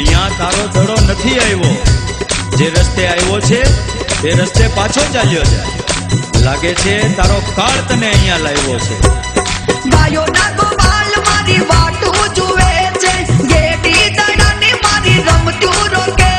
અહીંયા તારો ધડો નથી આવ્યો. જે રસ્તે આવ્યો છે તે રસ્તે પાછો ચાલ્યો છે લાગે છે તારો કાળ તને અહીંયા લાવ્યો છે. ના